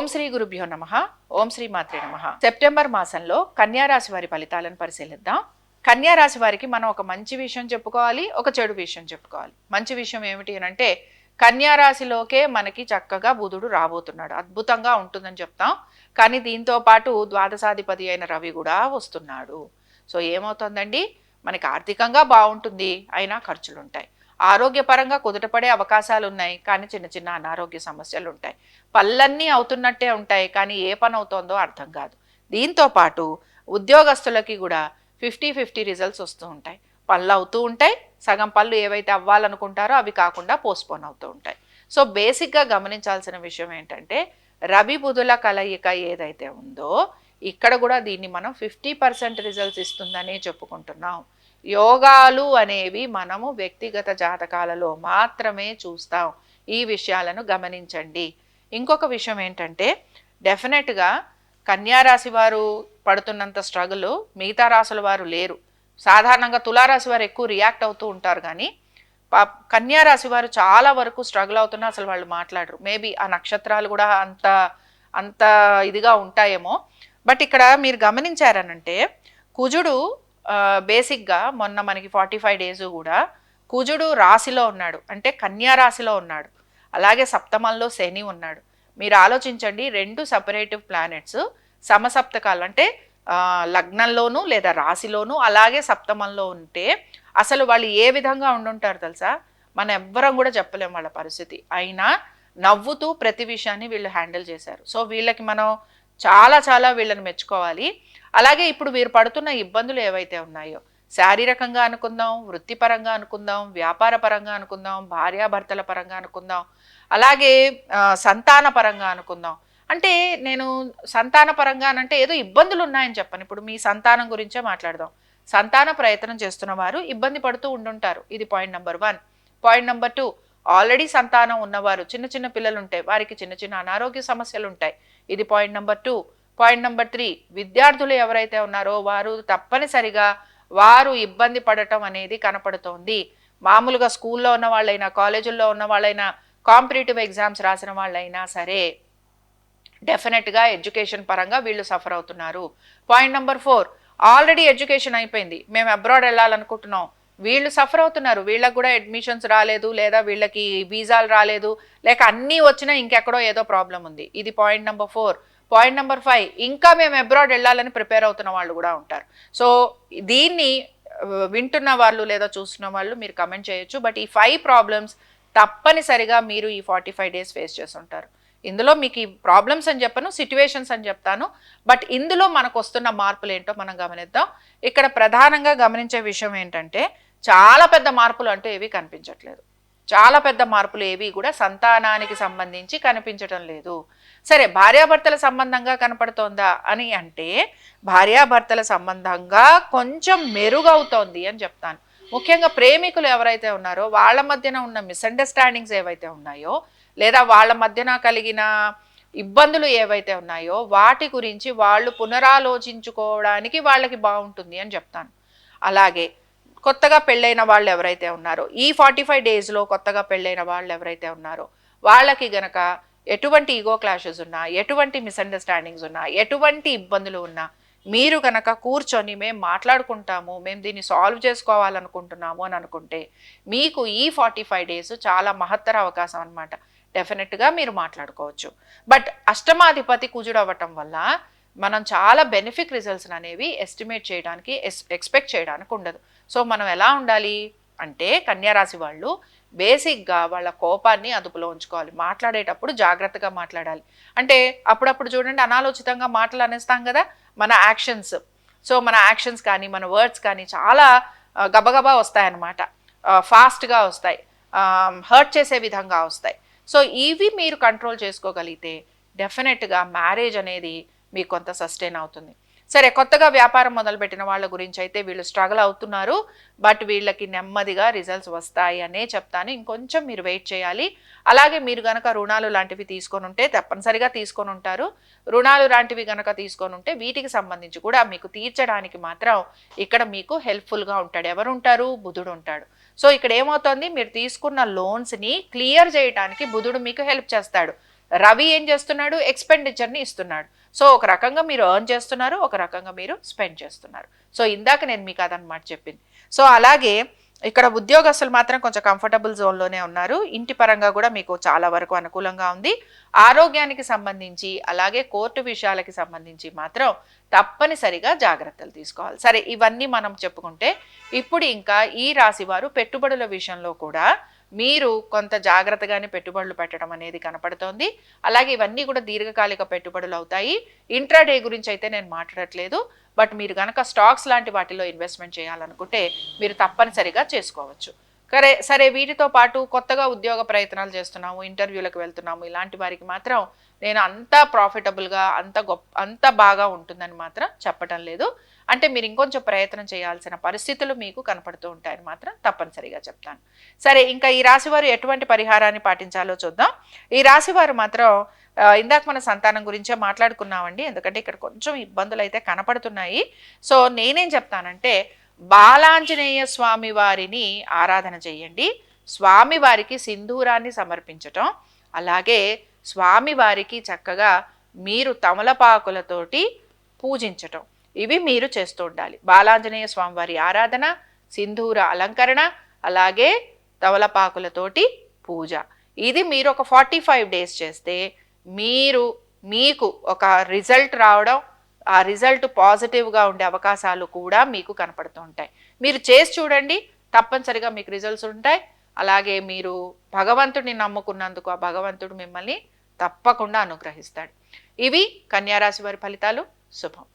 ఓం శ్రీ గురుభ్యో నమ. ఓం శ్రీ మాత్రే నమ. సెప్టెంబర్ మాసంలో కన్యారాశి వారి ఫలితాలను పరిశీలిద్దాం. కన్యా రాశి వారికి మనం ఒక మంచి విషయం చెప్పుకోవాలి ఒక చెడు విషయం చెప్పుకోవాలి. మంచి విషయం ఏమిటి అని అంటే కన్యారాశిలోకే మనకి చక్కగా బుధుడు రాబోతున్నాడు. అద్భుతంగా ఉంటుందని చెప్తాం. కానీ దీంతో పాటు ద్వాదశాధిపతి అయిన రవి కూడా వస్తున్నాడు. సో ఏమవుతుందండి? మనకి ఆర్థికంగా బాగుంటుంది అయినా ఖర్చులు ఉంటాయి ఆరోగ్యపరంగా కుదుటపడే అవకాశాలు ఉన్నాయి కానీ చిన్న చిన్న అనారోగ్య సమస్యలు ఉంటాయి పళ్ళన్నీ అవుతున్నట్టే ఉంటాయి కానీ ఏ పని అవుతోందో అర్థం కాదు. దీంతో పాటు ఉద్యోగస్తులకి కూడా ఫిఫ్టీ ఫిఫ్టీ రిజల్ట్స్ వస్తూ ఉంటాయి. పళ్ళు అవుతూ ఉంటాయి సగం పళ్ళు ఏవైతే అవ్వాలనుకుంటారో అవి కాకుండా పోస్ట్పోన్ అవుతూ ఉంటాయి. సో బేసిక్గా గమనించాల్సిన విషయం ఏంటంటే రవి బుధుల కలయిక ఏదైతే ఉందో ఇక్కడ కూడా దీన్ని మనం ఫిఫ్టీ పర్సెంట్ రిజల్ట్స్ ఇస్తుందని చెప్పుకుంటున్నాం. యోగాలు అనేవి మనము వ్యక్తిగత జాతకాలలో మాత్రమే చూస్తాం. ఈ విషయాలను గమనించండి. ఇంకొక విషయం ఏంటంటే డెఫినెట్గా కన్యారాశి వారు పడుతున్నంత స్ట్రగుల్ మిగతా రాశుల వారు లేరు. సాధారణంగా తులారాశి వారు ఎక్కువ రియాక్ట్ అవుతూ ఉంటారు కానీ పా- వారు చాలా వరకు స్ట్రగుల్ అవుతున్నా అసలు వాళ్ళు మాట్లాడరు. మేబీ ఆ నక్షత్రాలు కూడా అంత అంత ఇదిగా ఉంటాయేమో. బట్ ఇక్కడ మీరు గమనించారనంటే కుజుడు బేసిక్గా మొన్న మనకి ఫార్టీ ఫైవ్ డేస్ కూడా కుజుడు రాశిలో ఉన్నాడు. అంటే కన్యా రాశిలో ఉన్నాడు. అలాగే సప్తమంలో శని ఉన్నాడు. మీరు ఆలోచించండి రెండు సపరేటివ్ ప్లానెట్స్ సమసప్తకాలు అంటే లగ్నంలోనూ లేదా రాశిలోనూ అలాగే సప్తమంలో ఉంటే అసలు వాళ్ళు ఏ విధంగా ఉండుంటారు తెలుసా? మనం ఎవ్వరం కూడా చెప్పలేం వాళ్ళ పరిస్థితి. అయినా నవ్వుతూ ప్రతి విషయాన్ని వీళ్ళు హ్యాండిల్ చేశారు. సో వీళ్ళకి మనం చాలా చాలా వీళ్ళని మెచ్చుకోవాలి. అలాగే ఇప్పుడు మీరు పడుతున్న ఇబ్బందులు ఏవైతే ఉన్నాయో శారీరకంగా అనుకుందాం వృత్తిపరంగా అనుకుందాం వ్యాపార పరంగా అనుకుందాం భార్యాభర్తల పరంగా అనుకుందాం అలాగే సంతాన పరంగా అనుకుందాం. అంటే నేను సంతాన పరంగా అంటే ఏదో ఇబ్బందులు ఉన్నాయని చెప్పను. ఇప్పుడు మీ సంతానం గురించే మాట్లాడదాం. సంతాన ప్రయత్నం చేస్తున్న వారు ఇబ్బంది పడుతూ ఉండుంటారు. ఇది point number one. Point number two. Already సంతానం ఉన్నవారు చిన్న చిన్న పిల్లలు ఉంటాయి వారికి చిన్న చిన్న అనారోగ్య సమస్యలు ఉంటాయి ఇది point number two. Point number three విద్యార్థులు ఎవరైతే ఉన్నారో వారు తప్పనిసరిగా వారు ఇబ్బంది పడటం అనేది కనపడుతోంది. మామూలుగా స్కూల్లో ఉన్న వాళ్ళైనా కాలేజీల్లో ఉన్న వాళ్ళైనా కాంపిటేటివ్ ఎగ్జామ్స్ రాసిన వాళ్ళైనా సరే డెఫినెట్గా ఎడ్యుకేషన్ పరంగా వీళ్ళు సఫర్ అవుతున్నారు. Point number four already education అయిపోయింది. మేము అబ్రాడ్ వెళ్ళాలనుకుంటున్నాం. వీళ్ళు సఫర్ అవుతున్నారు. వీళ్ళకి కూడా అడ్మిషన్స్ రాలేదు లేదా వీళ్ళకి వీసాలు రాలేదు. లేక అన్నీ వచ్చినా ఇంకెక్కడో ఏదో ప్రాబ్లం ఉంది. ఇది point number four point number five ఇంకా మేము అబ్రాడ్ వెళ్ళాలని ప్రిపేర్ అవుతున్న వాళ్ళు కూడా ఉంటారు. సో దీన్ని uh, వింటున్న వాళ్ళు లేదా చూస్తున్న వాళ్ళు మీరు కమెంట్ చేయొచ్చు. బట్ ఈ ఫైవ్ ప్రాబ్లమ్స్ తప్పనిసరిగా మీరు ఈ ఫార్టీ ఫైవ్ డేస్ ఫేస్ చేస్తుంటారు ఇందులో మీకు ఈ ప్రాబ్లమ్స్ అని చెప్పను సిట్యువేషన్స్ అని చెప్తాను. బట్ ఇందులో మనకు వస్తున్న మార్పులు ఏంటో మనం గమనిద్దాం. ఇక్కడ ప్రధానంగా గమనించే విషయం ఏంటంటే చాలా పెద్ద మార్పులు అంటూ ఏవి కనిపించట్లేదు. చాలా పెద్ద మార్పులు ఏవి కూడా సంతానానికి సంబంధించి కనిపించటం లేదు. సరే భార్యాభర్తల సంబంధంగా కనపడుతోందా అని అంటే భార్యాభర్తల సంబంధంగా కొంచెం మెరుగవుతోంది అని చెప్తాను. ముఖ్యంగా ప్రేమికులు ఎవరైతే ఉన్నారో వాళ్ళ మధ్యన ఉన్న మిస్అండర్స్టాండింగ్స్ ఏవైతే ఉన్నాయో లేదా వాళ్ళ మధ్యన కలిగిన ఇబ్బందులు ఏవైతే ఉన్నాయో వాటి గురించి వాళ్ళు పునరాలోచించుకోవడానికి వాళ్ళకి బాగుంటుంది అని చెప్తాను. అలాగే కొత్తగా పెళ్ళైన వాళ్ళు ఎవరైతే ఉన్నారో ఈ ఫార్టీ ఫైవ్ డేస్లో కొత్తగా పెళ్ళైన వాళ్ళు ఎవరైతే ఉన్నారో వాళ్ళకి గనక ఎటువంటి ఈగో క్లాషెస్ ఉన్నా ఎటువంటి మిస్అండర్స్టాండింగ్స్ ఉన్నా ఎటువంటి ఇబ్బందులు ఉన్నా మీరు కనుక కూర్చొని మేము మాట్లాడుకుంటాము మేము దీన్ని సాల్వ్ చేసుకోవాలనుకుంటున్నాము అని అనుకుంటే మీకు ఈ ఫార్టీ ఫైవ్ డేస్ చాలా మహత్తర అవకాశం అనమాట డెఫినెట్గా మీరు మాట్లాడుకోవచ్చు. బట్ అష్టమాధిపతి కుజుడు అవ్వటం వల్ల మనం చాలా బెనిఫిట్ రిజల్ట్స్ అనేవి ఎస్టిమేట్ చేయడానికి ఎక్స్పెక్ట్ చేయడానికి ఉండదు. సో మనం ఎలా ఉండాలి అంటే కన్యారాశి వాళ్ళు బేసిక్గా వాళ్ళ కోపాన్ని అదుపులో ఉంచుకోవాలి. మాట్లాడేటప్పుడు జాగ్రత్తగా మాట్లాడాలి. అంటే అప్పుడప్పుడు చూడండి అనాలోచితంగా మాటలు అనేస్తాం కదా మన యాక్షన్స్. సో మన యాక్షన్స్ కానీ మన వర్డ్స్ కానీ చాలా గబగబా వస్తాయన్నమాట. ఫాస్ట్గా వస్తాయి. హర్ట్ చేసే విధంగా వస్తాయి. సో ఇవి మీరు కంట్రోల్ చేసుకోగలిగితే డెఫినెట్గా మ్యారేజ్ అనేది మీకు కొంత సస్టైన్ అవుతుంది. సరే కొత్తగా వ్యాపారం మొదలుపెట్టిన వాళ్ళ గురించి అయితే వీళ్ళు స్ట్రగుల్ అవుతున్నారు. బట్ వీళ్ళకి నెమ్మదిగా రిజల్ట్స్ వస్తాయి అనే చెప్తాను. ఇంకొంచెం మీరు వెయిట్ చేయాలి. అలాగే మీరు గనక రుణాలు లాంటివి తీసుకొని ఉంటే తప్పనిసరిగా తీసుకొని ఉంటారు. రుణాలు లాంటివి గనక తీసుకొని ఉంటే వీటికి సంబంధించి కూడా మీకు తీర్చడానికి మాత్రం ఇక్కడ మీకు హెల్ప్ఫుల్గా ఉంటాడు. ఎవరు ఉంటారు బుధుడు ఉంటాడు. సో ఇక్కడ ఏమవుతుంది? మీరు తీసుకున్న లోన్స్ని క్లియర్ చేయడానికి బుధుడు మీకు హెల్ప్ చేస్తాడు. రవి ఏం చేస్తున్నాడు? ఎక్స్పెండిచర్ని ఇస్తున్నాడు. సో ఒక రకంగా మీరు ఎర్న్ చేస్తున్నారు ఒక రకంగా మీరు స్పెండ్ చేస్తున్నారు. సో ఇందాక నేను మీకు అదనమాట చెప్పింది. సో అలాగే ఇక్కడ ఉద్యోగస్తులు మాత్రం కొంచెం కంఫర్టబుల్ జోన్లోనే ఉన్నారు. ఇంటి పరంగా కూడా మీకు చాలా వరకు అనుకూలంగా ఉంది. ఆరోగ్యానికి సంబంధించి అలాగే కోర్టు విషయాలకి సంబంధించి మాత్రం తప్పనిసరిగా జాగ్రత్తలు తీసుకోవాలి. సరే ఇవన్నీ మనం చెప్పుకుంటే ఇప్పుడు ఇంకా ఈ రాశి వారు పెట్టుబడుల విషయంలో కూడా మీరు కొంత జాగ్రత్తగానే పెట్టుబడులు పెట్టడం అనేది కనపడుతోంది. అలాగే ఇవన్నీ కూడా దీర్ఘకాలిక పెట్టుబడులు అవుతాయి. ఇంట్రాడే గురించి అయితే నేను మాట్లాడట్లేదు. బట్ మీరు కనుక స్టాక్స్ లాంటి వాటిలో ఇన్వెస్ట్మెంట్ చేయాలనుకుంటే మీరు తప్పనిసరిగా చేసుకోవచ్చు. సరే సరే వీటితో పాటు కొత్తగా ఉద్యోగ ప్రయత్నాలు చేస్తున్నాము ఇంటర్వ్యూలకు వెళ్తున్నాము ఇలాంటి వారికి మాత్రం నేను అంత ప్రాఫిటబుల్గా అంత గొప్ప అంత బాగా ఉంటుందని మాత్రం చెప్పటం లేదు. అంటే మీరు ఇంకొంచెం ప్రయత్నం చేయాల్సిన పరిస్థితులు మీకు కనపడుతూ ఉంటాయని మాత్రం తప్పనిసరిగా చెప్తాను. సరే ఇంకా ఈ రాశివారు ఎటువంటి పరిహారాన్ని పాటించాలో చూద్దాం. ఈ రాశివారు మాత్రం ఇందాక మన సంతానం గురించే మాట్లాడుకున్నామండి ఎందుకంటే ఇక్కడ కొంచెం ఇబ్బందులు అయితే కనపడుతున్నాయి. సో నేనేం చెప్తానంటే బాలాంజనేయ స్వామి వారిని ఆరాధన చేయండి. స్వామి వారికి సింధూరాన్ని సమర్పించటం. అలాగే స్వామి వారికి చక్కగా మీరు తమలపాకులతోటి పూజించటం. ఇవి మీరు చేస్తూ ఉండాలి. బాలాంజనేయ స్వామి వారి ఆరాధన సింధూర అలంకరణ అలాగే తమలపాకులతోటి పూజ. ఇది మీరు ఒక ఫార్టీ ఫైవ్ డేస్ చేస్తే మీరు మీకు ఒక రిజల్ట్ రావడం ఆ రిజల్ట్ పాజిటివ్గా ఉండే అవకాశాలు కూడా మీకు కనపడుతూ ఉంటాయి. మీరు చేసి చూడండి తప్పనిసరిగా మీకు రిజల్ట్స్ ఉంటాయి. అలాగే మీరు భగవంతుడిని నమ్ముకున్నందుకు ఆ భగవంతుడు మిమ్మల్ని తప్పకుండా అనుగ్రహిస్తాడు. ఇవి కన్యారాశి వారి ఫలితాలు. శుభం.